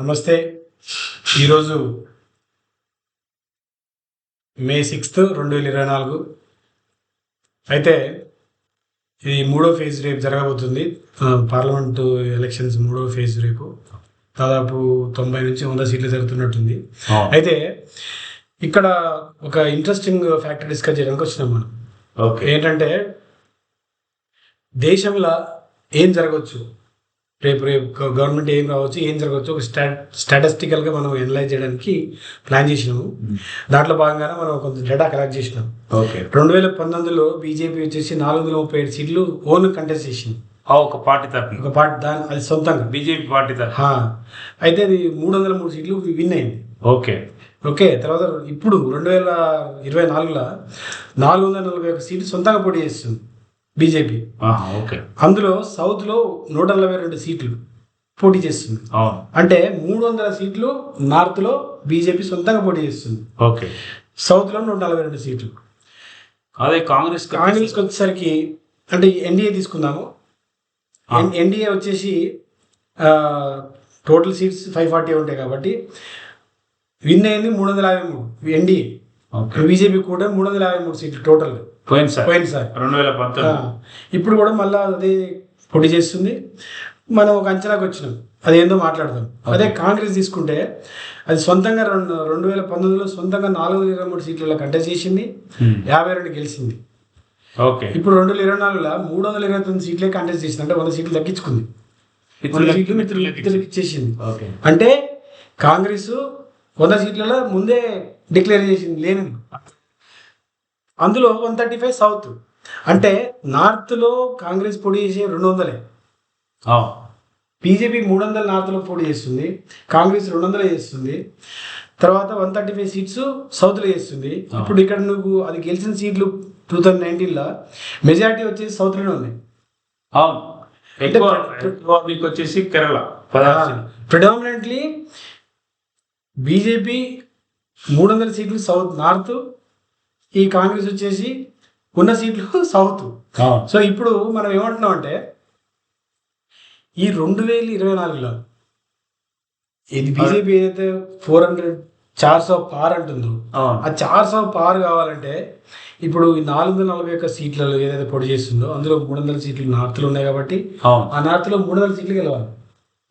నమస్తే. ఈరోజు మే సిక్స్త్ రెండు వేల ఇరవై నాలుగు. అయితే ఇది మూడో ఫేజ్ రేపు జరగబోతుంది. పార్లమెంటు ఎలక్షన్స్ మూడో ఫేజ్ రేపు. దాదాపు తొంభై నుంచి వంద సీట్లు జరుగుతున్నట్టుంది. అయితే ఇక్కడ ఒక ఇంట్రెస్టింగ్ ఫ్యాక్టర్ డిస్కస్ చేయడానికి వచ్చినాం మనం. ఓకే. ఏంటంటే దేశంలో ఏం జరగవచ్చు? రేపు రేపు గవర్నమెంట్ ఏం రావచ్చు ఏం జరగవచ్చు ఒక స్టా స్టాటిస్టికల్గా మనం ఎనలైజ్ చేయడానికి ప్లాన్ చేసినాము. దాంట్లో భాగంగానే మనం కొంత డేటా కలెక్ట్ చేసినాం. ఓకే. రెండు వేల పంతొమ్మిదిలో బీజేపీ వచ్చేసి నాలుగు వందల ముప్పై ఏడు సీట్లు ఓన్ కంటెస్ట్ చేసింది. ఆ ఒక పార్టీ తరఫున ఒక పార్టీ దాని అది సొంతంగా. బీజేపీ పార్టీ తరఫున హా. అయితే అది మూడు వందల మూడు సీట్లు విన్ అయింది. ఓకే. ఓకే తర్వాత ఇప్పుడు రెండు వేల ఇరవై నాలుగులో నాలుగు వందల నలభై ఒక సీట్లు సొంతంగా పోటీ చేస్తుంది. బీజేపీ. ఓకే. అందులో సౌత్లో నూట నలభై రెండు సీట్లు పోటీ చేస్తుంది. అంటే మూడు వందల సీట్లు నార్త్లో బీజేపీ సొంతంగా పోటీ చేస్తుంది. ఓకే. సౌత్లో నూట నలభై రెండు సీట్లు. అదే కాంగ్రెస్ కాంగ్రెస్కి వచ్చేసరికి అంటే ఎన్డీఏ తీసుకుందాము. ఎన్డీఏ వచ్చేసి టోటల్ సీట్స్ ఫైవ్ ఫార్టీ ఉంటాయి కాబట్టి విన్ అయింది మూడు వందల యాభై మూడు ఎన్డీఏ. ఓకే. బీజేపీ కూడా మూడు వందల యాభై మూడు సీట్లు టోటల్. పోయింది సార్. పోయినసారి రెండు వేల పంతొమ్మిది. ఇప్పుడు కూడా మళ్ళీ అదే పోటీ చేస్తుంది. మనం ఒక అంచనాకు వచ్చినాం. అదేందో మాట్లాడదాం. అదే కాంగ్రెస్ తీసుకుంటే అది సొంతంగా రెండు రెండు వేల పంతొమ్మిదిలో సొంతంగా నాలుగు వందల ఇరవై మూడు సీట్లలో కంటెస్ట్ చేసింది. యాభై రెండు గెలిచింది. ఓకే. ఇప్పుడు రెండు వేల ఇరవై నాలుగులో మూడు వందల ఇరవై తొమ్మిది సీట్లే కంటెస్ట్ చేసింది. అంటే వంద సీట్లు తగ్గించుకుంది. సీట్లు మిత్రులు మిత్రులకు ఇచ్చేసింది. ఓకే. అంటే కాంగ్రెస్ వంద సీట్లలో ముందే డిక్లేర్ చేసింది. లేని అందులో వన్ థర్టీ ఫైవ్ సౌత్. అంటే నార్త్లో కాంగ్రెస్ పోటీ చేసే రెండు వందలే. బీజేపీ మూడు వందల నార్త్లో పోటీ చేస్తుంది. కాంగ్రెస్ రెండు వందలు చేస్తుంది. తర్వాత వన్ థర్టీ ఫైవ్ సీట్స్ సౌత్లో చేస్తుంది. ఇప్పుడు ఇక్కడ నువ్వు అది గెలిచిన సీట్లు టూ థౌజండ్ నైన్టీన్లో మెజారిటీ వచ్చేసి సౌత్లోనే ఉన్నాయి అవును. మీకు వచ్చేసి కేరళ. ప్రిడామినెంట్లీ బీజేపీ మూడు వందల సీట్లు సౌత్ నార్త్ ఈ కాంగ్రెస్ వచ్చేసి ఉన్న సీట్లు సౌత్. సో ఇప్పుడు మనం ఏమంటున్నాం అంటే ఈ రెండు వేల ఇరవై నాలుగులో ఇది బీజేపీ ఏదైతే ఫోర్ హండ్రెడ్ చార్ సో పార్ అంటుందో ఆ. చార్ సో పార్ కావాలంటే ఇప్పుడు ఈ నాలుగు వందల నలభై ఒక్క సీట్లలో ఏదైతే పొడి చేస్తుందో అందులో మూడు వందల సీట్లు నార్త్లో ఉన్నాయి కాబట్టి ఆ. నార్త్లో మూడు వందల సీట్లు గెలవాలి.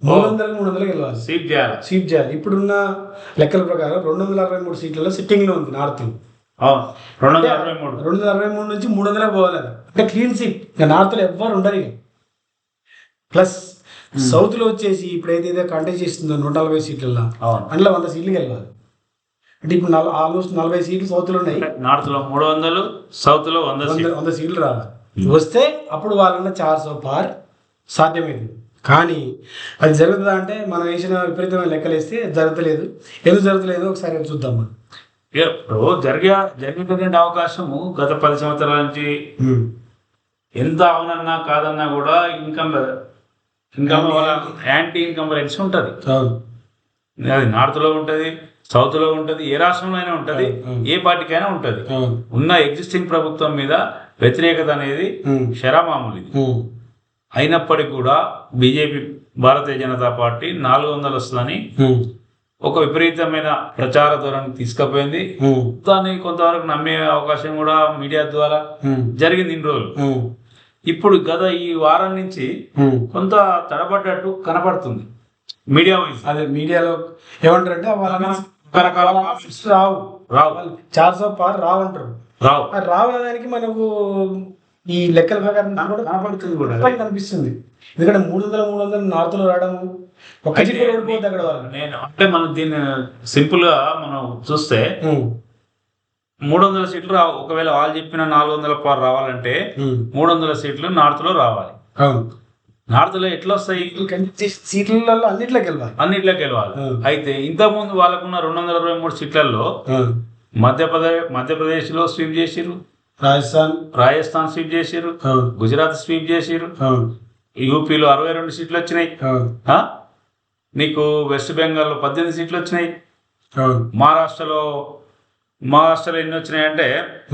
మూడు వందల మూడు వందలు గెలవాలి. సీట్ చేయాలి. సీట్ చేయాలి. ఇప్పుడున్న లెక్కల ప్రకారం రెండు వందల అరవై మూడు సీట్లలో సిట్టింగ్లో ఉంది నార్త్. రెండు వందల అరవై మూడు. రెండు వందల అరవై మూడు నుంచి మూడు వందలే పోవాలి. అంటే క్లీన్ సీట్ ఇక నార్త్లో ఎవ్వరు ఉండరు ప్లస్ సౌత్లో వచ్చేసి ఇప్పుడు ఏదైతే కంటెస్ట్ చేస్తుందో నూట నలభై సీట్లలో అందులో వంద సీట్లు గెలవాలి. అంటే ఇప్పుడు నల ఆల్మోస్ట్ నలభై సీట్లు సౌత్లో ఉన్నాయి. నార్త్లో మూడు వందలు సౌత్లో వంద వంద సీట్లు. రావాలి. వస్తే అప్పుడు వాళ్ళన్న చార్ సో పార్ సాధ్యమైంది. కానీ అది జరుగుతుందా అంటే మనం వేసిన విపరీతమైన లెక్కలు వేస్తే జరగలేదు ఎందుకు జరగలేదు ఒకసారి చూద్దాం మనం. ఇప్పుడు జరిగే జరిగేటటువంటి అవకాశము గత పది సంవత్సరాల నుంచి ఎంత అవునన్నా కాదన్నా కూడా ఇన్కమ్ ఇన్కమ్ యాంటీ ఇన్కంబరెన్స్ ఉంటుంది. అవును. అది నార్త్లో ఉంటుంది సౌత్లో ఉంటుంది ఏ రాష్ట్రంలో అయినా ఉంటుంది. ఏ పార్టీకైనా ఉంటుంది. ఉన్న ఎగ్జిస్టింగ్ ప్రభుత్వం మీద వ్యతిరేకత అనేది శరామామూలు అయినప్పటికీ కూడా బీజేపీ భారతీయ జనతా పార్టీ నాలుగు వందలు వస్తుందని ఒక విపరీతమైన ప్రచార ధోరణి తీసుకుపోయింది. దాన్ని కొంతవరకు నమ్మే అవకాశం కూడా మీడియా ద్వారా జరిగింది ఇన్ని రోజులు. ఇప్పుడు గత ఈ వారం నుంచి. కొంత తడబడ్డట్టు కనపడుతుంది. Media wise. అదే మీడియాలో ఏమంటారంటే రావు. రావు. చార్ సో పార్ రావు ఆ రావడానికి మనకు ఈ లెక్కల ప్రకారం కూడా కనపడుతుంది కూడా. కనిపిస్తుంది. ఎందుకంటే మూడు వందల మూడు వందలు నార్త్లో నేను అంటే మనం దీన్ని సింపుల్గా మనం చూస్తే మూడు వందల సీట్లు రావు. ఒకవేళ వాళ్ళు చెప్పిన నాలుగు వందల పారు రావాలంటే మూడు వందల సీట్లు నార్త్లో రావాలి నార్త్లో ఎట్లా వస్తాయి సీట్లలో అన్నిట్లోకి వెళ్ళాలి. అన్నిట్లోకి వెళ్ళాలి. అయితే ఇంతకుముందు వాళ్ళకున్న రెండు వందల ఇరవై మూడు సీట్లలో ఆ, మధ్యప్రదేశ్ మధ్యప్రదేశ్లో స్వీప్ చేసిరు రాజస్థాన్. రాజస్థాన్ స్వీప్ చేసిరు గుజరాత్ స్వీప్ చేసిరు యూపీలో అరవై రెండు సీట్లు వచ్చినాయి? నీకు వెస్ట్ బెంగాల్లో పద్దెనిమిది సీట్లు వచ్చినాయి. మహారాష్ట్రలో మహారాష్ట్రలో ఎన్ని వచ్చినాయి అంటే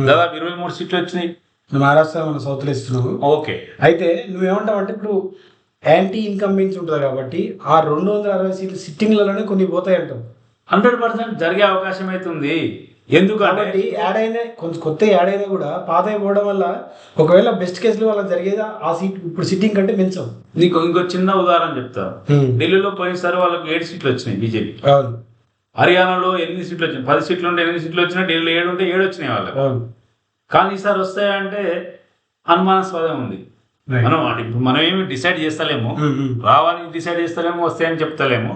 దాదాపు ఇరవై మూడు సీట్లు వచ్చినాయి. మహారాష్ట్ర మన సౌత్లో ఇస్తున్నాము ఓకే. అయితే నువ్వేమంటావు అంటే ఇప్పుడు యాంటీ ఇన్కంబెన్స్ ఉంటుంది కాబట్టి ఆ రెండు వందల అరవై సీట్లు సిట్టింగ్లలోనే కొన్ని పోతాయి అంటాం హండ్రెడ్ పర్సెంట్ జరిగే అవకాశం అవుతుంది ఎందుకంటే యాడ్ అయినా కొంచెం కొత్త యాడ్ అయినా కూడా పాత పోవడం వల్ల ఒకవేళ బెస్ట్ కేసులో వాళ్ళకి జరిగేది ఆ సీట్ ఇప్పుడు సిట్టింగ్ కంటే పెంచాం నీకు ఇంకో చిన్న ఉదాహరణ చెప్తా. ఢిల్లీలో పోయినసారి వాళ్ళకి ఏడు సీట్లు వచ్చినాయి బీజేపీ. హర్యానాలో ఎనిమిది సీట్లు వచ్చినాయి. పది సీట్లు ఉంటే ఎనిమిది సీట్లు వచ్చినా ఢిల్లీలో ఏడు ఉంటే ఏడు వచ్చినాయి వాళ్ళకి. అవును. కానీ ఈసారి వస్తాయంటే అనుమానాస్పదం ఉంది. మనం ఇప్పుడు మనం ఏమి డిసైడ్ చేస్తలేము. రావాలని డిసైడ్ చేస్తలేము వస్తాయని చెప్తలేము.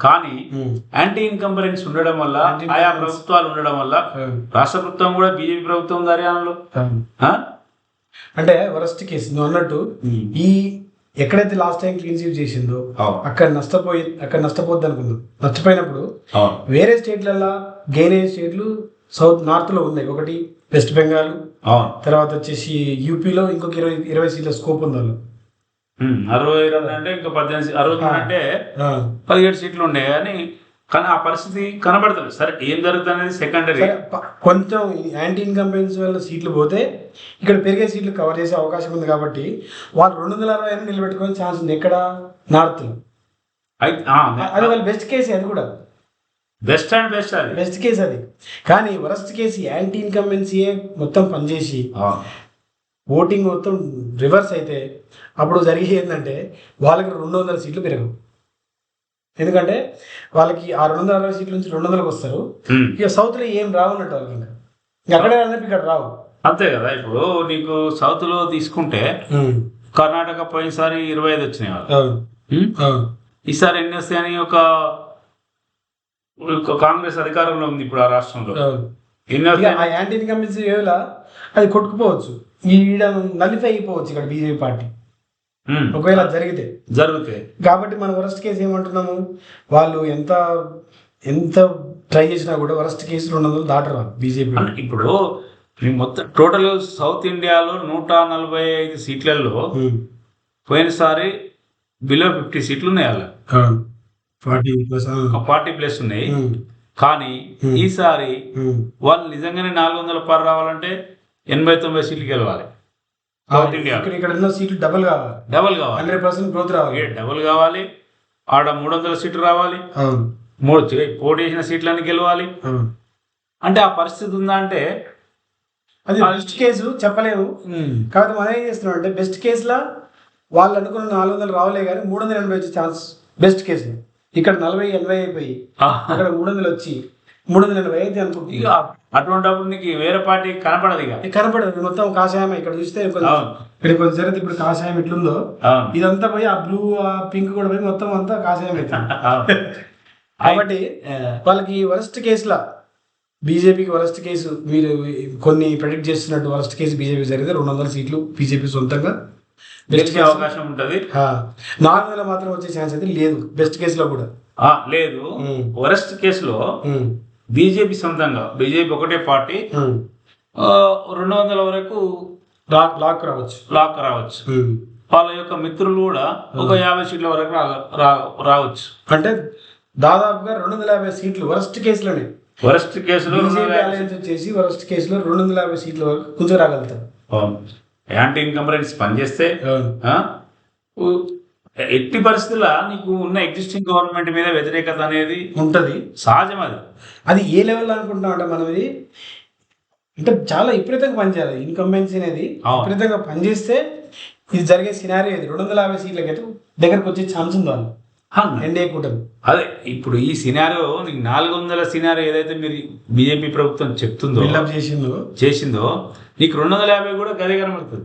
కానీ యాంటీ ఇన్కంబరెన్స్ ఉండడం వల్ల. ఆయా ప్రభుత్వాలు ఉండడం వల్ల రాష్ట్ర ప్రభుత్వం కూడా బీజేపీ ప్రభుత్వం ఆ? అంటే వరస్ట్ కేసు నువ్వు అన్నట్టు ఈ ఎక్కడైతే లాస్ట్ టైం క్లీన్ స్వీప్ చేసిందో. అక్కడ నష్టపోయి అక్కడ నష్టపోద్ది అనుకుందాం. నష్టపోయినప్పుడు. వేరే స్టేట్లలో గెయిన్ అయ్యే స్టేట్లు సౌత్ నార్త్లో ఉన్నాయి. ఒకటి వెస్ట్ బెంగాల్ తర్వాత వచ్చేసి యూపీలో ఇంకొక ఇరవై ఇరవై సీట్ల స్కోప్ ఉంది వాళ్ళు అరవై రెండు అంటే ఇంకా పద్దెనిమిది అరవై అంటే పదిహేడు సీట్లు ఉండే కానీ కానీ ఆ పరిస్థితి కనబడతలేదు. సరే ఏం జరుగుతుంది అనేది సెకండరీ కొంచెం యాంటీ ఇన్కంబెన్స్ వల్ల సీట్లు పోతే ఇక్కడ పెరిగే సీట్లు కవర్ చేసే అవకాశం ఉంది కాబట్టి వాళ్ళు రెండు వందల అరవై ఐదు నిలబెట్టుకునే ఛాన్స్ ఉంది ఎక్కడ? నార్త్ అది వాళ్ళ బెస్ట్ కేసు అది కూడా. బెస్ట్ అండ్ బెస్ట్ అది బెస్ట్ కేసు అది. కానీ వరస్ట్ కేసు యాంటీ ఇన్కంబెన్సీయే మొత్తం పనిచేసి. ఓటింగ్ మొత్తం రివర్స్ అయితే అప్పుడు జరిగేది ఏంటంటే వాళ్ళకి రెండు వందల సీట్లు పెరగవు. ఎందుకంటే వాళ్ళకి ఆ రెండు వందల అరవై సీట్ల నుంచి రెండు వందలకు వస్తారు. ఇక సౌత్లో ఏం రావన్నట్టు వాళ్ళకి ఇంకా. అక్కడే రానట్టు ఇక్కడ రావు. అంతే కదా ఇప్పుడు నీకు సౌత్లో తీసుకుంటే కర్ణాటక పోయినసారి ఇరవై ఐదు వచ్చినాయి వాళ్ళు ఈసారి ఎన్ని వస్తాయని ఒక కాంగ్రెస్ అధికారంలో ఉంది ఇప్పుడు ఆ రాష్ట్రంలో. ఆ యాంటీ వేళ అది కొట్టుకుపోవచ్చు. ఈడ నలిఫై అయిపోవచ్చు ఇక్కడ బీజేపీ పార్టీ. ఒకవేళ జరిగితే. జరుగుతాయి కాబట్టి మనం వరస్ట్ కేసు ఏమంటున్నాము? వాళ్ళు ఎంత ఎంత ట్రై చేసినా కూడా వరస్ట్ కేసు రెండు వందలు దాటరు బీజేపీ ఇప్పుడు మీ మొత్తం టోటల్ సౌత్ ఇండియాలో నూట నలభై ఐదు సీట్లలో పోయినసారి బిలో ఫిఫ్టీ సీట్లు ఉన్నాయి? అలా ఫార్టీ ప్లస్ ఉన్నాయి. కానీ. ఈసారి వాళ్ళు నిజంగానే నాలుగు వందల పర్ రావాలంటే ఎనభై తొంభై సీట్లు గెలవాలి. సౌత్ ఇండియా ఇక్కడ ఉన్న సీట్లు డబుల్ కావాలి. డబల్ కావాలి. హండ్రెడ్ పర్సెంట్ గ్రోత్ రావాలి. డబుల్ కావాలి. ఆడ మూడు వందల సీట్లు రావాలి. మూడు పోటీ చేసిన సీట్లన్నీ గెలవాలి. అంటే ఆ పరిస్థితి ఉందా అంటే అది బెస్ట్ కేసు చెప్పలేము కాకపోతే మనం ఏం చేస్తున్నాం అంటే బెస్ట్ కేసులా వాళ్ళు అనుకున్న నాలుగు వందలు రావలే కానీ మూడు వందల ఎనభై వచ్చే ఛాన్స్ బెస్ట్ కేసు ఇక్కడ నలభై ఎనభై అయిపోయి అక్కడ మూడు వందలు వచ్చి మూడు వందల ఎనభై అయితే ఇక అనుకుంటున్నా అటువంటిప్పుడు నీకు వేరే పార్టీ కనపడదు ఇక. కనపడదు మొత్తం కాషాయం ఇక్కడ చూస్తే ఇక్కడ కొంచెం జరిగితే ఇప్పుడు కాషాయం ఎట్లుందో ఇదంతా పోయి ఆ బ్లూ ఆ పింక్ కూడా పోయి మొత్తం అంతా కాషాయం అవుతుంది. కాబట్టి వాళ్ళకి వరస్ట్ కేసులా బీజేపీకి వరస్ట్ కేసు మీరు కొన్ని ప్రెడిక్ట్ చేస్తున్నట్టు వరస్ట్ కేసు బీజేపీ జరిగితే రెండు వందల సీట్లు బీజేపీ సొంతంగా. గెలిచే అవకాశం ఉంటది. నాలుగు వందల మాత్రం వచ్చే ఛాన్స్ అయితే లేదు. బెస్ట్ కేసులో కూడా. లేదు. వరస్ట్ కేసులో బీజేపీ సొంతంగా. బీజేపీ ఒకటే పార్టీ రెండు వందల వరకు లాక్ రావచ్చు. లాక్ రావచ్చు. వాళ్ళ యొక్క మిత్రులు కూడా ఒక యాభై సీట్ల వరకు రావచ్చు. అంటే దాదాపుగా రెండు వందల యాభై సీట్లు వరస్ట్ కేసులోనే వరస్ట్ కేసులో రెండు వందల బీజేపీ యాభై అలయన్స్ వచ్చేసి వరస్ట్ కేసులో రెండు వందల యాభై సీట్ల వరకు కొంచెం రాగలుగుతారు అవును. యాంటీ ఇన్కంబరెన్స్ పనిచేస్తే ఎట్టి పరిస్థితుల్లో నీకు ఉన్న ఎగ్జిస్టింగ్ గవర్నమెంట్ మీద వ్యతిరేకత అనేది ఉంటది. సహజం అది. అది ఏ లెవెల్లో అనుకుంటున్నాం అంటే మనం ఇది? అంటే చాలా విపరీతంగా పనిచేయాలి. ఇన్కంబెన్సీ అనేది. విపరీతంగా పనిచేస్తే ఇది జరిగే సినారీ ఇది. రెండు వందల యాభై సీట్లకి అయితే దగ్గరకు వచ్చే ఛాన్స్ ఉంది వాళ్ళు ఎన్డీఏ కూటమి. అదే ఇప్పుడు ఈ సినారో నీకు నాలుగు వందల సినారో ఏదైతే మీరు బీజేపీ ప్రభుత్వం చెప్తుందో చేసిందో. చేసిందో నీకు రెండు వందల యాభై కూడా గదే కనబడుతుంది.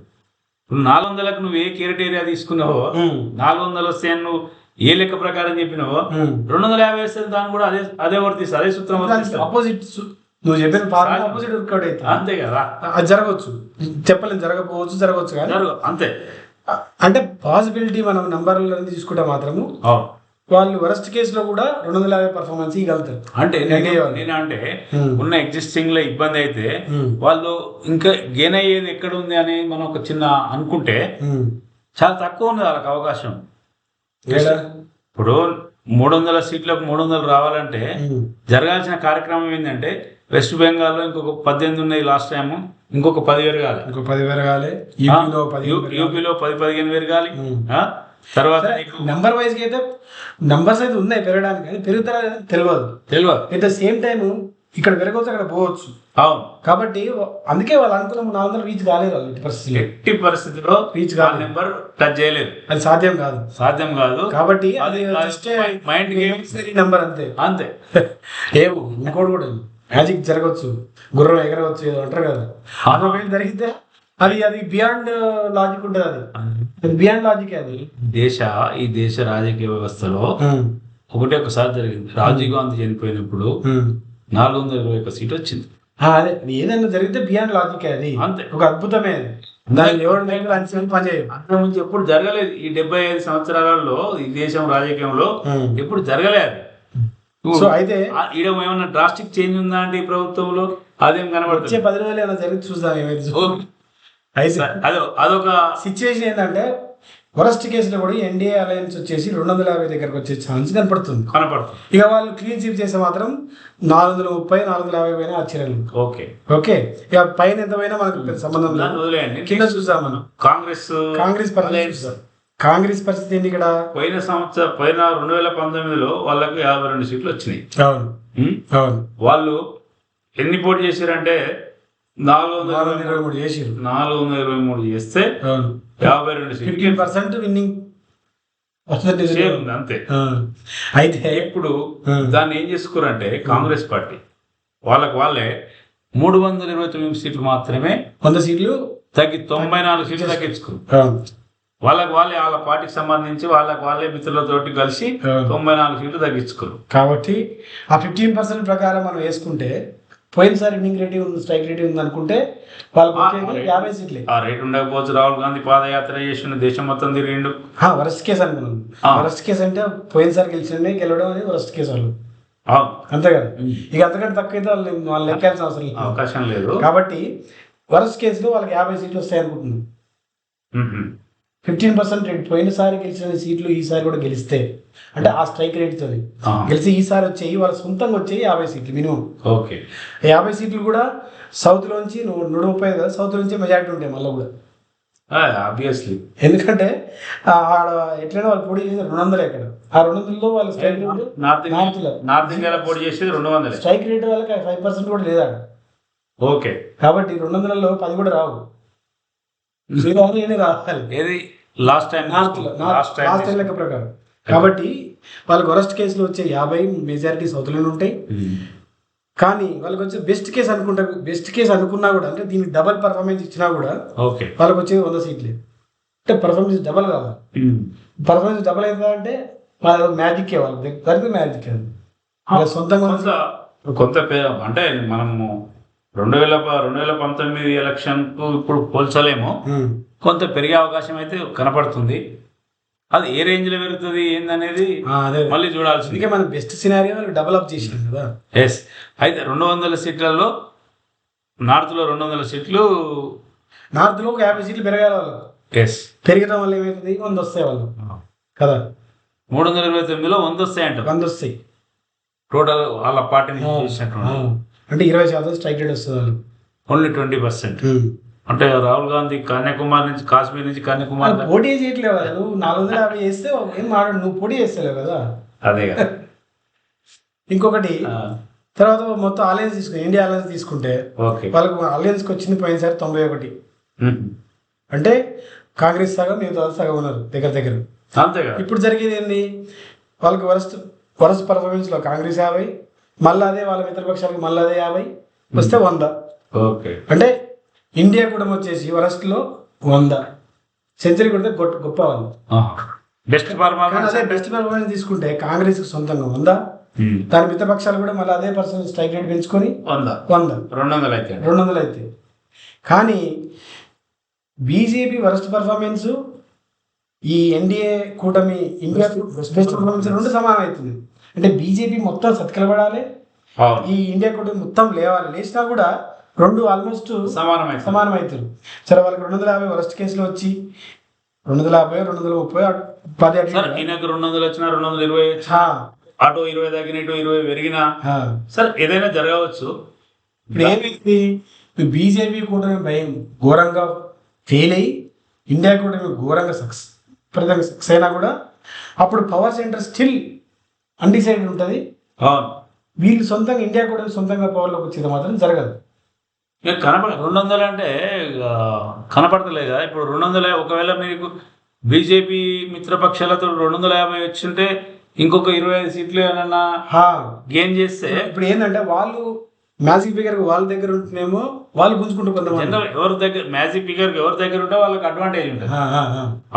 ఇప్పుడు నాలుగు వందలకు నువ్వు ఏ క్రైటీరియా తీసుకున్నావో నాలుగు వందలు వస్తాయని నువ్వు ఏ లెక్క ప్రకారం చెప్పినావో. రెండు వందల యాభై వస్తే దాన్ని కూడా అదే అదే వర్తిస్తుంది అదే సూత్రం సు- నువ్వు చెప్పిన ఫార్ములా ఆపోజిట్ వర్కౌట్ అయితే. అంతే కదా. అది జరగవచ్చు. చెప్పలేం జరగకపోవచ్చు జరగవచ్చు కానీ. అంతే. అంటే పాసిబిలిటీ మనం నంబర్లను తీసుకుంటే మాత్రము. వాళ్ళు వరస్ట్ కేసులో కూడా రెండు వందల యాభై పర్ఫార్మెన్స్ ఇవ్వగలుగుతారు అంటే నేను అంటే ఉమ్. ఉన్న ఎగ్జిస్టింగ్లో ఇబ్బంది అయితే ఉమ్, వాళ్ళు ఇంకా గెయిన్ అయ్యేది ఎక్కడ ఉంది అని మనం ఒక చిన్న అనుకుంటే ఉమ్. చాలా తక్కువ ఉంది వాళ్ళకి అవకాశం? ఇప్పుడు మూడు వందల సీట్లకు మూడు వందలు రావాలంటే. జరగాల్సిన కార్యక్రమం ఏంటంటే వెస్ట్ బెంగాల్లో ఇంకొక పద్దెనిమిది ఉన్నాయి లాస్ట్ టైం ఇంకొక పది పెరగాలి ఇంకో పది పెరగాలి యూపీలో పది యూ- యూపీలో పది పదిహేను పెరగాలి? తర్వాత నెంబర్ వైజ్ అయితే నంబర్స్ అయితే ఉన్నాయి పెరగడానికి కానీ పెరుగుతారా లేదా తెలియదు. తెలియదు ద సేమ్ టైం ఇక్కడ పెరగవచ్చు అక్కడ పోవచ్చు. అవును. కాబట్టి అందుకే వాళ్ళు అనుకున్న నాలుగు వందలు రీచ్ కాలేరు వాళ్ళు ఎట్టి పరిస్థితుల్లో ఎట్టి పరిస్థితిలో రీచ్ ఆ కాలేదు. నెంబర్ టచ్ చేయలేదు. అది సాధ్యం కాదు. సాధ్యం కాదు. కాబట్టి అది జస్ట్ మైండ్ గేమ్స్ నెంబర్ అంతే. అంతే. ఏమో ఇంకోటి కూడా మ్యాజిక్ జరగవచ్చు. గుర్రం ఎగరవచ్చు ఏదో అంటారు కదా. అది ఒకవేళ జరిగితే అది అది బియాండ్ లాజిక్ ఉంటుంది అది. బియాండ్ లాజిక్ అది. దేశ ఈ దేశ రాజకీయ వ్యవస్థలో ఒకటే ఒకసారి జరిగింది. రాజీవ్ గాంధీ చనిపోయినప్పుడు. నాలుగు వందల ఇరవై ఒక సీట్ వచ్చింది. అదే ఏదైనా జరిగితే బియాండ్ లాజిక్ అది. అంతే. ఒక అద్భుతమే ఎవరు చేయవు అంతకుమించి ఎప్పుడు జరగలేదు. ఈ డెబ్బై ఐదు సంవత్సరాలలో ఈ దేశం రాజకీయంలో. ఎప్పుడు జరగలేదు. సో అయితే ఈడ ఏమన్నా డ్రాస్టిక్ చేంజ్ ఉందా అంటే ఈ ప్రభుత్వంలో? అదేం వచ్చే కనబడుతుంది పది రోజులు ఏమైనా జరిగి చూద్దాం ఏమైతే అయితే అదో అదొక సిచ్యువేషన్ ఏంటంటే వరస్ట్ కేసులో కూడా ఎన్డీఏ అలయన్స్ వచ్చేసి రెండు వందల యాభై దగ్గరకు వచ్చే ఛాన్స్ కనపడుతుంది. కనపడుతుంది. ఇక వాళ్ళు క్లీన్ చీప్ చేస్తే మాత్రం నాలుగు వందల ముప్పై నాలుగు వందల యాభై పైన ఆశ్చర్యం లేదు. ఓకే. ఓకే. ఇక పైన ఎంత పోయినా మనకు సంబంధం లేదు. కింద చూద్దాం మనం. కాంగ్రెస్ కాంగ్రెస్. కాంగ్రెస్ పరిస్థితి ఏంటి ఇక్కడ? పోయిన సంవత్సరం పోయిన రెండు వేల పంతొమ్మిదిలో వాళ్ళకి యాభై రెండు సీట్లు వచ్చినాయి. అవును? అవును. వాళ్ళు ఎన్ని పోటీ చేశారంటే నాలుగు వందల ఇరవై మూడు చేసిరు నాలుగు వందల ఇరవై మూడు చేస్తే యాభై రెండు పర్సెంట్ విన్నింగ్ ఉంది అంతే. అయితే ఇప్పుడు. దాన్ని ఏం చేసుకురంటే కాంగ్రెస్ పార్టీ. వాళ్ళకి వాళ్ళే మూడు వందల ఇరవై తొమ్మిది సీట్లు మాత్రమే వంద సీట్లు తగ్గి తొంభై నాలుగు సీట్లు తగ్గించుకున్నారు. వాళ్ళకి వాళ్ళే వాళ్ళ పార్టీకి సంబంధించి వాళ్ళకి వాళ్ళే మిత్రులతోటి కలిసి. తొంభై నాలుగు సీట్లు తగ్గించుకున్నారు. కాబట్టి ఆ ఫిఫ్టీన్ పర్సెంట్ ప్రకారం మనం వేసుకుంటే పోయినసారి విన్నింగ్ రేటింగ్ ఉంది స్ట్రైక్ రేటింగ్ ఉంది అనుకుంటే మరి. యాభై సీట్లే. ఆ రేట్ ఉండకపోవచ్చు. రాహుల్ గాంధీ పాదయాత్ర చేసిన దేశం మొత్తం తిరిగిండు. వరస్ట్ కేసు అనుకున్నాం. ఆ. వరస్ట్ కేసు అంటే పోయినసారి గెలిచిండే గెలవడం అనేది వరస్ట్ కేసు వాళ్ళు. అంతే కదా? ఇక అంతకంటే తక్కువ అయితే వాళ్ళు వాళ్ళు లెక్కాల్సిన అవసరం లేదు. అవకాశం లేదు. కాబట్టి వరస్ట్ కేసులో వాళ్ళకి యాభై సీట్లు వస్తాయి అనుకుంటున్నాం మ్మ్. ఫిఫ్టీన్ పర్సెంట్ రేట్ పోయినసారి గెలిచిన సీట్లు ఈసారి కూడా గెలిస్తే అంటే ఆ స్ట్రైక్ రేట్తో గెలిచి ఈసారి వచ్చేయి వాళ్ళ సొంతంగా వచ్చేయి యాభై సీట్లు మినిమం. ఓకే. యాభై సీట్లు కూడా సౌత్లోంచి నూ- నూట ముప్పై కదా సౌత్ నుంచి మెజారిటీ ఉంటాయి మళ్ళీ కూడా. ఆబ్వియస్లీ ఎందుకంటే ఆడ ఎట్లయినా వాళ్ళు పోటీ చేసి రెండు వందలే అక్కడ. ఆ రెండు వందలలో వాళ్ళ స్ట్రైక్ రేట్ నార్త్ ఇండియా నార్త్లో. నార్త్ ఇండియాలో పోటీ చేసేది రెండు వందలే. స్ట్రైక్ రేట్ వాళ్ళకి ఫైవ్ పర్సెంట్ కూడా లేదా ఓకే. కాబట్టి రెండు వందలలో పది కూడా రావు. రావాలి ఏది? Last time last time last time లెక్క ప్రకారం. కాబట్టి వాళ్ళకి వరస్ట్ కేసులు వచ్చే యాభై మెజారిటీ సౌత్లోనే ఉంటాయి. కానీ వాళ్ళకి వచ్చే బెస్ట్ కేసు అనుకుంటా బెస్ట్ కేసు అనుకున్నా కూడా అంటే దీనికి డబల్ పర్ఫార్మెన్స్ ఇచ్చినా కూడా ఓకే. వాళ్ళకి వచ్చేది వంద సీట్లే అంటే పర్ఫార్మెన్స్ డబల్ కావాలి. పర్ఫార్మెన్స్ డబల్ అవుతుందా అంటే వాళ్ళ మ్యాజిక్ వాళ్ళ దగ్గర మ్యాజిక్ సొంతంగా కొంత అంటే మనము రెండు వేల రెండు వేల పంతొమ్మిది ఎలక్షన్కు ఇప్పుడు పోల్చలేము. కొంత పెరిగే అవకాశం అయితే కనపడుతుంది. అది ఏ రేంజ్లో పెరుగుతుంది ఏందనేది మళ్ళీ చూడాల్సింది. అందుకే మనం బెస్ట్ సినారియో అప్ చేసినాం కదా. ఎస్ అయితే రెండు వందల సీట్లలో నార్త్లో రెండు వందల సీట్లు. నార్త్లో ఒక యాభై సీట్లు పెరగాలి వాళ్ళకు ఎస్ పెరగడం వల్ల ఏమవుతుంది? వంద వస్తాయి వాళ్ళు. కదా? మూడు వందల ఇరవై తొమ్మిదిలో వంద వస్తాయంట వంద వస్తాయి. టోటల్ వాళ్ళ పార్టీని ఆ, చేసినట్టు ఆ. అంటే ఇరవై శాతం స్ట్రైక్ రేట్ వస్తుంది ఓన్లీ ట్వంటీ పర్సెంట్. అంటే రాహుల్ గాంధీ కన్యాకుమారి నుంచి కాశ్మీర్ నుంచి కన్యాకుమారి పోటీ చేయట్లేవు కదా నువ్వు నాలుగు వందల యాభై చేస్తే ఏం మాట్లాడు నువ్వు పోటీ చేస్తలేవు కదా. అదే కదా. ఇంకొకటి తర్వాత మొత్తం అలయన్స్ తీసుకుని ఇండియా అలయన్స్ తీసుకుంటే ఓకే. వాళ్ళకు అలయన్స్కి వచ్చింది పోయినసారి తొంభై ఒకటి. మ్మ్. అంటే కాంగ్రెస్ సగం మిగతా సగం ఉన్నారు దగ్గర దగ్గర. ఇప్పుడు జరిగేది ఏంది? వాళ్ళకి వరస్ట్ వరస్ట్ పర్ఫార్మెన్స్లో కాంగ్రెస్ యాభై మళ్ళీ అదే వాళ్ళ మిత్రపక్షాలకు మళ్ళీ అదే యాభై వస్తే వంద. ఓకే. అంటే ఇండియా కూడా వచ్చేసి వరస్ట్లో వంద. సెంచరీ కొడితే గొప్ప గొప్ప వాళ్ళు. బెస్ట్ పర్ఫార్మెన్స్ అదే బెస్ట్ పర్ఫార్మెన్స్ తీసుకుంటే కాంగ్రెస్ సొంతంగా వంద. దాని మిత్రపక్షాలు కూడా మళ్ళీ అదే పర్సన్ స్ట్రైక్ రేట్ పెంచుకొని వంద. వంద. రెండు వందలు అయితే రెండు వందలు అయితే కానీ బీజేపీ వరస్ట్ పర్ఫార్మెన్స్ ఈ ఎన్డీఏ కూటమి ఇండియా బెస్ట్ పర్ఫార్మెన్స్ రెండు సమానం అవుతుంది అంటే బీజేపీ మొత్తం సతికిలబడాలి ఈ ఇండియా కూటమి మొత్తం లేవాలి. లేచినా కూడా రెండు ఆల్మోస్ట్ సమానం అయితే సమానం అవుతారు సరే వాళ్ళకి రెండు వందల యాభై వరస్ట్ కేసులో వచ్చి రెండు వందల యాభై రెండు వందల ముప్పై పది ఈయనకు రెండు వందలు వచ్చినా రెండు వందల ఇరవై అటు ఇరవై తగ్గిన ఇటు ఇరవై పెరిగినా. సార్ ఏదైనా జరగవచ్చు. ఇప్పుడు ఏమైంది బీజేపీ కూటమి భయం ఘోరంగా ఫెయిల్ అయ్యి ఇండియా కూటమి ఘోరంగా సక్సెస్ ప్రధాన సేన కూడా అప్పుడు పవర్ సెంటర్ స్టిల్ అన్డిసైడెడ్ ఉంటుంది. వీళ్ళు సొంతంగా ఇండియా కూడా సొంతంగా పవర్లోకి వచ్చేది మాత్రం జరగదు. కనపడ రెండు వందలు అంటే ఇక కనపడతలే కదా ఇప్పుడు రెండు వందల ఒకవేళ మీకు బీజేపీ మిత్రపక్షాలతో రెండు వందల యాభై వచ్చింటే ఇంకొక ఇరవై ఐదు సీట్లు ఏమన్నా. గెయిన్ చేస్తే? ఇప్పుడు ఏంటంటే వాళ్ళు మ్యాజిక్ ఫిగర్ వాళ్ళ దగ్గర ఉంటేనేమో వాళ్ళు గుంజుకుంటూ కొంతమంది. ఎవరి దగ్గర మ్యాజిక్ ఫిగర్ ఎవరి దగ్గర ఉంటే వాళ్ళకి అడ్వాంటేజ్ ఉంటుంది.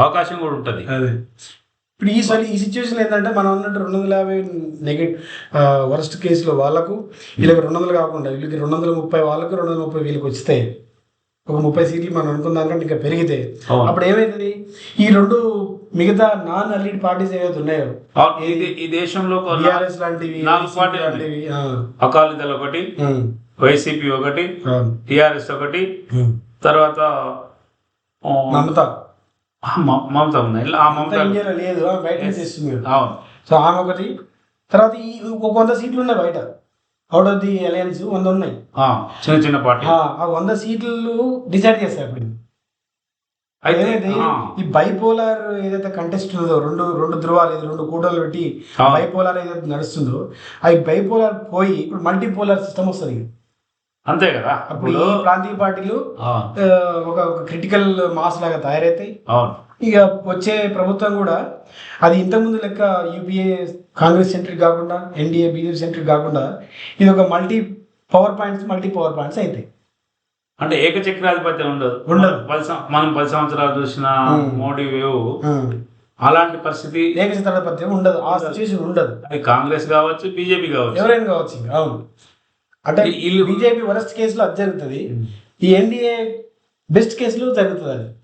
అవకాశం కూడా ఉంటుంది. అదే. ఇప్పుడు ఈ సరి ఈ సిచ్యువేషన్ ఏంటంటే మనం అన్నట్టు రెండు వందల యాభై నెగటివ్ వరస్ట్ కేసులో వాళ్ళకు వీళ్ళకి రెండు వందలు కాకుండా వీళ్ళకి రెండు వందల ముప్పై వాళ్ళకు రెండు వందల ముప్పై వీళ్ళకి వస్తే ఒక ముప్పై సీట్లు మనం అనుకున్న దానికంటే ఇంకా పెరిగితే. అప్పుడు ఏమవుతుంది ఈ రెండు మిగతా నాన్ అలీడ్ పార్టీస్ ఏవైతే ఉన్నాయో ఈ దేశంలో బీఆర్ఎస్ లాంటివి లాంటివి అకాలీదళ ఒకటి వైసీపీ ఒకటి టిఆర్ఎస్ ఒకటి. తర్వాత మమత. మమత ఉంది? ఆ మమత ఇండియాలో లేదు బయట నుంచి. అవును. సో ఆమె ఒకటి తర్వాత ఈ వంద సీట్లు ఉన్నాయి బయట. అవుట్ ఆఫ్ ది అలయన్స్ వంద ఉన్నాయి. ఆ, చిన్న చిన్న పార్టీ. ఆ ఆ వంద సీట్లు డిసైడ్ చేస్తాయి అప్పుడు అయితే ఆ, ఈ బైపోలార్ ఏదైతే కంటెస్ట్ ఉందో రెండు రెండు ధృవాలు రెండు కూటలు పెట్టి ఆ. బైపోలార్ ఏదైతే నడుస్తుందో అవి బైపోలార్ పోయి ఇప్పుడు మల్టీపోలార్ సిస్టమ్ వస్తుంది. అంతే కదా? అప్పుడు ప్రాంతీయ పార్టీలు ఒక ఒక క్రిటికల్ మాస్ లాగా తయారవుతాయి అవును. ఇక వచ్చే ప్రభుత్వం కూడా అది ఇంతకుముందు లెక్క యూపీఏ కాంగ్రెస్ సెంట్రిక్ కాకుండా ఎన్డీఏ బీజేపీ సెంట్రిక్ కాకుండా ఇది ఒక multi power points multi power points అవుతాయి అంటే ఏకచక్రాధిపత్యం ఉండదు. ఉండదు. పది మనం పది సంవత్సరాలు చూసిన. మోడీ వేవ్ అలాంటి పరిస్థితి ఏకచిత్రాధిపత్యం ఉండదు. ఆ సిచ్యువేషన్ ఉండదు. అది కాంగ్రెస్ కావచ్చు బీజేపీ కావచ్చు. ఎవరైనా కావచ్చు అవును. అంటే వీళ్ళు- బీజేపీ వరస్ట్ కేసులో అది జరుగుతుంది. ఈ ఎన్డీఏ బెస్ట్ కేసులో జరుగుతుంది అది.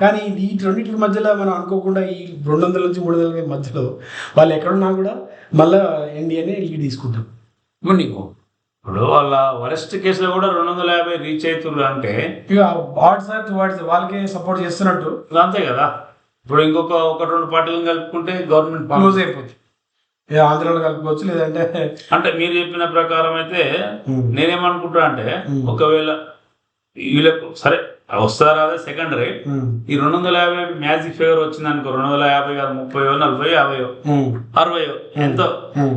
కానీ ఈ రెండింటి మధ్యలో మనం అనుకోకుండా ఈ రెండు వందల నుంచి మూడు వందల మధ్యలో వాళ్ళు ఎక్కడున్నా కూడా మళ్ళీ ఎన్డీఏనే లీడ్ ఇప్పుడు నీకు ఇప్పుడు వాళ్ళ వరెస్ట్ కేసులో కూడా రెండు వందల యాభై రీచ్ అవుతున్నారు అంటే ఇక వాట్స్ ఆర్ టువార్డ్స్ వాళ్ళకే సపోర్ట్ చేస్తున్నట్టు. అంతే కదా. ఇప్పుడు ఇంకొక ఒక రెండు పార్టీలను కలుపుకుంటే గవర్నమెంట్. క్లోజ్ అయిపోతుంది ఆంధ్రాలో కలుపుకోవచ్చు లేదంటే అంటే మీరు చెప్పిన ప్రకారం అయితే ఉమ్. నేనేమనుకుంటా అంటే ఉమ్. ఒకవేళ వీళ్ళకు సరే వస్తారా అదే సెకండరీ ఈ రెండు వందల యాభై మ్యాజిక్ ఫిగర్ వచ్చింది అనుకో రెండు వందల యాభై కాదు ముప్పై నలభై యాభై ఉమ్, అరవై ఎంతో.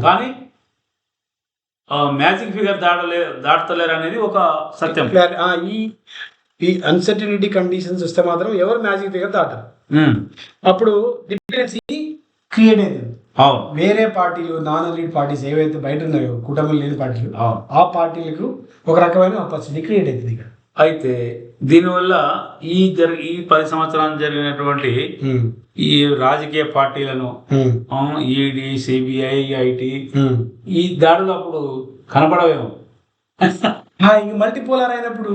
కానీ మ్యాజిక్ ఫిగర్ దాడలే దాటలేరు అనేది ఒక సత్యం ఈ ఈ అన్సర్టినిటీ కండిషన్స్ వస్తే మాత్రం ఎవరు మ్యాజిక్ ఫిగర్ దాటరు. అప్పుడు డిపెండెన్సీ క్రియేట్ అవుతుంది అవును. వేరే పార్టీలు నాన్ లీడ్ పార్టీస్ ఏవైతే బయట ఉన్నాయో కూటమి లేని పార్టీలు ఆ పార్టీలకు ఒక రకమైన ఆపర్చునిటీ క్రియేట్ అవుతుంది ఇక్కడ. అయితే దీనివల్ల ఈ జరి ఈ పది సంవత్సరాలు జరిగినటువంటి ఈ రాజకీయ పార్టీలను ఈడీ సిబిఐ ఐటీ. ఈ దాడులు అప్పుడు కనపడవేమో. మల్టీపోలార్ అయినప్పుడు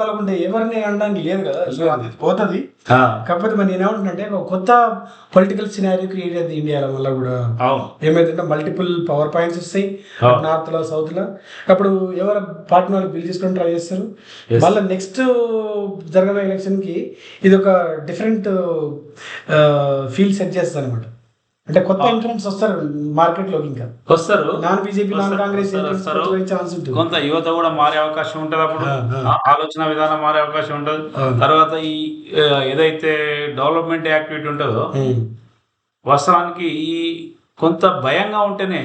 వాళ్ళకు ఉంటే ఎవరిని అనడానికి లేదు కదా. పోతుంది. కాకపోతే మరి నేనేమంటున్నానంటే ఒక కొత్త పొలిటికల్ సినారీ క్రియేట్ అయింది ఇండియాలో వల్ల కూడా. ఏమైందంటే మల్టిపుల్ పవర్ పాయింట్స్ వస్తాయి. నార్త్లో సౌత్లో. అప్పుడు ఎవరు పార్టీ వాళ్ళు బిల్ చేసుకొని ట్రై చేస్తారు. మళ్ళీ నెక్స్ట్ జరగబోయే ఎలక్షన్కి ఇది ఒక డిఫరెంట్ ఫీల్డ్ సెట్ చేస్తుంది అనమాట అంటే కొత్త ఎంట్రన్స్ వస్తారు మార్కెట్లోకి ఇంకా. వస్తారు. నాన్ బీజేపీ నాన్ కాంగ్రెస్ వస్తారు. ఛాన్స్ ఉంటుంది. కొంత యువత కూడా మారే అవకాశం ఉంటుంది అప్పుడు. ఆలోచన విధానం మారే అవకాశం ఉంటుంది. తర్వాత ఈ ఏదైతే డెవలప్మెంట్ యాక్టివిటీ ఉంటుందో ఉమ్, వాస్తవానికి ఈ కొంత భయంగా ఉంటేనే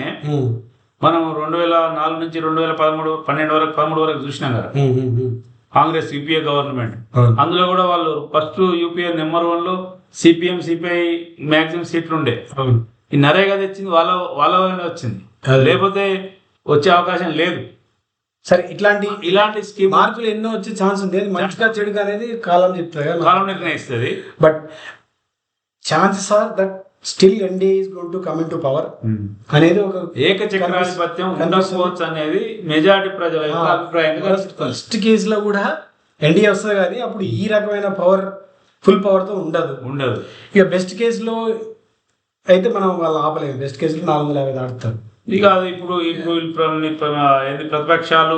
మనం రెండు వేల నాలుగు నుంచి రెండు వేల పదమూడు పన్నెండు వరకు పదమూడు వరకు చూసినాం కదా. Congress UPA government. అందులో కూడా వాళ్ళు ఫస్ట్ యూపీఏ నెంబర్ వన్లో సిపిఎం సిపిఐ మ్యాక్సిమం సీట్లు ఉండే. ఈ నరేగా తెచ్చింది వాళ్ళ వాళ్ళ వల్లనే వచ్చింది. లేకపోతే వచ్చే అవకాశం లేదు సరే ఇట్లాంటి ఇలాంటి స్కీమ్ మార్పులు ఎన్నో వచ్చే ఛాన్స్ ఉంది మంచిగా చెడుగా అనేది కాలం చెప్తుంది కాలం నిర్ణయిస్తుంది but chances are that still NDA is going to come in to power అనేది ఒక ఏకచక్రాధిపత్యం. ఉండకపోవచ్చు అనేది మెజారిటీ ప్రజల అభిప్రాయంగా కనిపిస్తుంది. ఫస్ట్ కేసులో కూడా ఎన్డీఏ వస్తుంది కానీ అప్పుడు ఈ రకమైన పవర్ ఫుల్ పవర్తో ఉండదు. ఉండదు. ఇక బెస్ట్ కేసులో అయితే మనం వాళ్ళు ఆపలేము. బెస్ట్ కేసులో నాలుగు వందల యాభై దాటుతారు. ఇక అది ఇప్పుడు ఇప్పుడు ఏంది ప్రతిపక్షాలు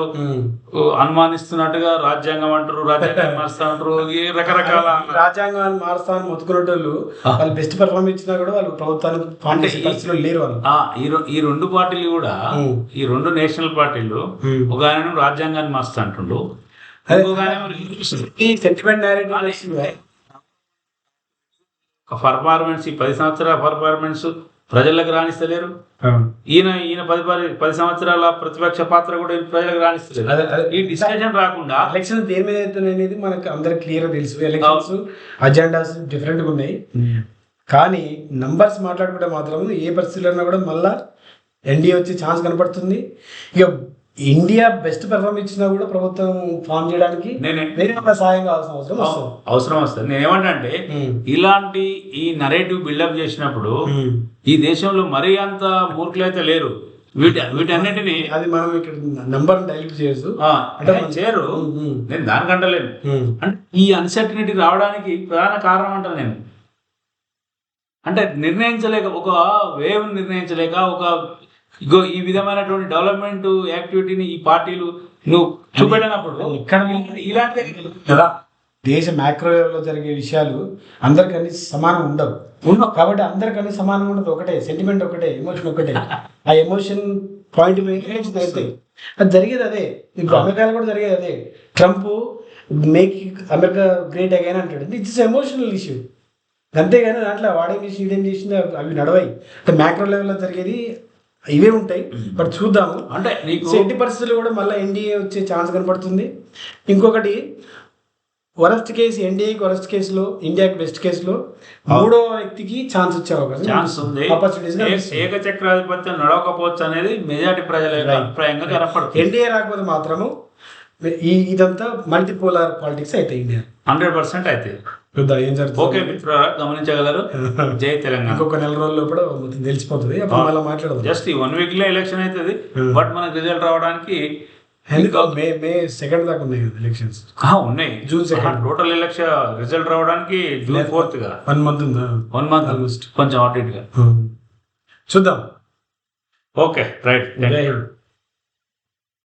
అనుమానిస్తున్నట్టుగా రాజ్యాంగం అంటారు రాజ్యాంగం మారుస్తా అంటారు ఈ రకరకాల రాజ్యాంగాన్ని మారుస్తామని మొత్తుకునేటోళ్ళు వాళ్ళు బెస్ట్ పెర్ఫార్మ్ ఇచ్చినా కూడా వాళ్ళు ప్రభుత్వానికి అంటే పరిస్థితిలో లేరు వాళ్ళు. ఈ రెండు పార్టీలు కూడా. ఈ రెండు నేషనల్ పార్టీలు. ఒక ఆయన రాజ్యాంగాన్ని మారుస్తా అంటుండు. అదే. ఇంకొక ఆయన ఈ సెంటిమెంట్ పర్ఫార్మెన్స్ ఈ పది సంవత్సరాల పర్ఫార్మెన్స్ ప్రజలకు రాణిస్తలేరు. ఈయన ఈయన పది పది పది సంవత్సరాల ప్రతిపక్ష పాత్ర కూడా ప్రజలకు రాణిస్తలేరు. ఈ డిస్కషన్ రాకుండా ఎలక్షన్ దేని మీద అనేది మనకు అందరికి క్లియర్ తెలుసు. ఎలక్షన్స్ అజెండాస్ డిఫరెంట్గా ఉన్నాయి. కానీ నంబర్స్ మాట్లాడుకుంటే మాత్రం ఏ పరిస్థితుల్లో కూడా మళ్ళా ఎన్డీఏ వచ్చే ఛాన్స్ కనపడుతుంది. ఇక ఇండియా బెస్ట్ పెర్ఫార్మ్ ఇచ్చినా కూడా ప్రభుత్వం ఫామ్ చేయడానికి నేనే. కావాల్సిన అవసరం వస్తుంది. అవసరం వస్తుంది. నేను ఏమంటే ఉమ్. ఇలాంటి ఈ నరేటివ్ బిల్డప్ చేసినప్పుడు. ఈ దేశంలో మరీ అంత మూర్ఖులైతే లేరు. వీటి వీటన్నిటిని అది మనం ఇక్కడ నంబర్ డైల్యూట్ చేయొచ్చు అంటే అంటే చేయరు. నేను దానికంటలేను. అంటే ఈ అన్సర్టినిటీ రావడానికి ప్రధాన కారణం అంటాను నేను. అంటే నిర్ణయించలేక ఒక వేవ్ నిర్ణయించలేక ఒక ఇగో ఈ విధమైనటువంటి డెవలప్మెంట్ యాక్టివిటీని ఈ పార్టీలు నువ్వు చూపెట్టినప్పుడు ఇక్కడ ఇలాంటి కదా దేశ మ్యాక్రో లెవెల్లో జరిగే విషయాలు అందరికి అన్ని సమానం ఉండవు. ఉండవు. కాబట్టి అందరికి అన్ని సమానం ఉండదు. ఒకటే సెంటిమెంట్ ఒకటే ఎమోషన్ ఒకటే. ఆ ఎమోషన్ పాయింట్ అవుతాయి అది జరిగేది అదే. ఇప్పుడు అమెరికాలో కూడా జరిగేది అదే. Trump make America great again అంటాడు. ఇట్స్ ఎమోషనల్ ఇష్యూ అంతేగాని దాంట్లో వాడేం చేసి ఈడేం చేసింది అవి- అవి నడవాయి. అంటే మ్యాక్రో లెవెల్లో జరిగేది ఇవే ఉంటాయి. బట్ చూద్దాము. అంటే నీకు ఎట్టి పరిస్థితుల్లో కూడా మళ్ళీ ఎన్డీఏ వచ్చే ఛాన్స్ కనపడుతుంది. ఇంకొకటి వరస్ట్ కేసు ఎన్డీఏకి వరస్ట్ కేసులో ఇండియాకి బెస్ట్ కేసులో మూడో వ్యక్తికి ఛాన్స్ వచ్చే అవకాశం ఛాన్స్ ఉంది. ఆపర్చునిటీస్ ఏ- ఏకచక్రాధిపత్యం నడవకపోవచ్చు అనేది మెజారిటీ ప్రజల అభిప్రాయంగా కనపడుతుంది. ఎన్డీఏ రాకపోతే మాత్రము ఈ ఇదంతా మల్టీపోలార్ పాలిటిక్స్ అయితే ఇండియా హండ్రెడ్ పర్సెంట్ అయితే. ఏం జరుగుతుంది. ఓకే మిత్రులారా గమనించగలరు. జై తెలంగాణ. ఇంకొక నెల రోజుల్లో కూడా తెలిసిపోతుంది. అప్పుడు మళ్ళీ మాట్లాడదాం. జస్ట్ ఈ వన్ వీక్లో ఎలక్షన్ అవుతుంది బట్ మనకు రిజల్ట్ రావడానికి మే మే సెకండ్ దాకా ఉన్నాయి కదా ఎలక్షన్స్ ఉన్నాయి. June second. Total election result రావడానికి జూన్ ఫోర్త్గా. వన్ మంత్ ఉందా? One month Almost. కొంచెం అటు ఇటుగా చూద్దాం. Okay right